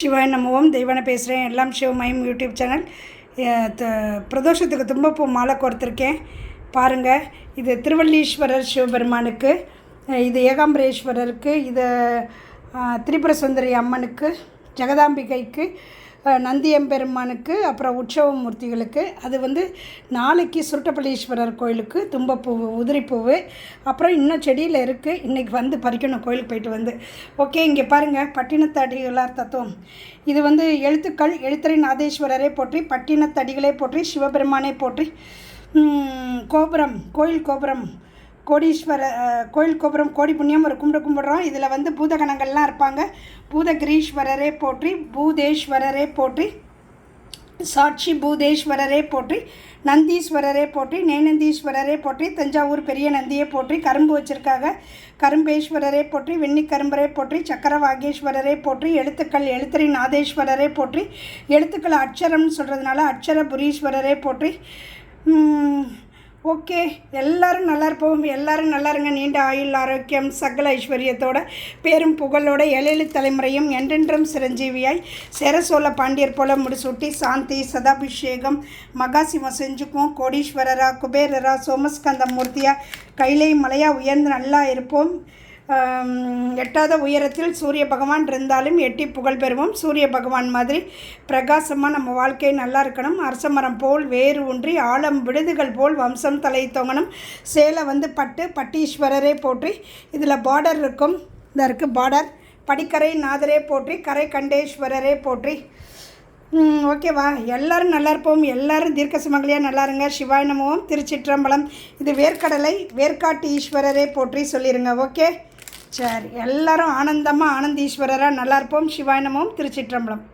சிவாய் நமவும் தெய்வான பேசுகிறேன் எல்லாம் சிவமயம் யூடியூப் சேனல். த- பிரதோஷத்துக்கு தும்பப்பூ மாலை கொடுத்துருக்கேன் பாருங்கள் இது திருவள்ளீஸ்வரர் சிவபெருமானுக்கு இது ஏகாம்பரேஸ்வரருக்கு இது திரிபுர சுந்தரி அம்மனுக்கு ஜெகதாம்பிகைக்கு நந்தியம்பெருமானுக்கு அப்புறம் உற்சவ மூர்த்திகளுக்கு அது வந்து நாளைக்கு சுருட்டப்பள்ளீஸ்வரர் கோயிலுக்கு தும்பப்பூ உதிரிப்பூவு அப்புறம் இன்னும் செடியில் இருக்குது இன்றைக்கி வந்து பறிக்கணும் கோயிலுக்கு போயிட்டு வந்து. ஓகே இங்கே பாருங்கள் பட்டினத்தடிகளார் தத்துவம். இது வந்து எழுத்துக்கள் எழுத்தரை நாதேஸ்வரரை போற்றி பட்டினத்தடிகளே போற்றி சிவபெருமானை போற்றி. கோபுரம் கோயில் கோபுரம். கோடீஸ்வர கோயில் கோபுரம் கோடி புண்ணியம் ஒரு கும்பிட கும்பிடுறோம். இதில் வந்து பூதகணங்கள்லாம் இருப்பாங்க. பூதகிரீஸ்வரரே போற்றி பூதேஸ்வரரே போற்றி சாட்சி பூதேஸ்வரரே போற்றி நந்தீஸ்வரரே போற்றி நேநந்தீஸ்வரரே போற்றி தஞ்சாவூர் பெரிய நந்தியை போற்றி கரும்பு வச்சிருக்காங்க. கரும்பேஸ்வரரே போற்றி வெண்ணி கரும்பரே போற்றி சக்கரவாகேஸ்வரரே போற்றி எழுத்துக்கள் எழுத்தறி நாதேஸ்வரரே போற்றி எழுத்துக்கள் அட்சரம்னு சொல்கிறதுனால அட்சர புரீஸ்வரரே போற்றி ஓகே எல்லோரும் நல்லா இருப்போம் எல்லாரும் நல்லா இருங்க நீண்ட ஆயுள் ஆரோக்கியம் சகல ஐஸ்வர்யத்தோட பேரும் புகழோட ஏழேழு தலைமுறையும் என்றென்றும் சிரஞ்சீவியாய் சேரசோல பாண்டியர் போல முடிசூட்டி சாந்தி சதாபிஷேகம் மகாசிவம் செஞ்சுக்குவோம். கோடீஸ்வரரா குபேரரா சோமஸ்கந்த மூர்த்தியா கைலை மலையாக உயர்ந்து நல்லா இருப்போம். எட்டாத உயரத்தில் சூரிய பகவான் இருந்தாலும் எட்டி புகழ் பெறுவோம். சூரிய பகவான் மாதிரி பிரகாசமாக நம்ம வாழ்க்கை நல்லா இருக்கணும். அரசமரம் போல் வேறு ஒன்றி ஆழம் விடுதுகள் போல் வம்சம் தலை தொங்கணும். சேலை வந்து பட்டு பட்டீஸ்வரரே போற்றி. இதில் பார்டர் இருக்கும். இந்த இருக்குது பார்டர் படிக்கரை நாதரே போற்றி. கரை கண்டேஸ்வரரே போற்றி. ஓகேவா எல்லோரும் நல்லா இருப்போம். எல்லாரும் தீர்க்க சுமங்கலியாக நல்லா இருங்க. சிவாய் திருச்சிற்றம்பலம். இது வேர்க்கடலை வேர்க்காட்டு ஈஸ்வரரே போற்றி சொல்லிடுங்க ஓகே சரி எல்லாரும் ஆனந்தமாக ஆனந்தீஸ்வரராக நல்லா இருப்போம் சிவாய் திருச்சிற்றம்பலம்.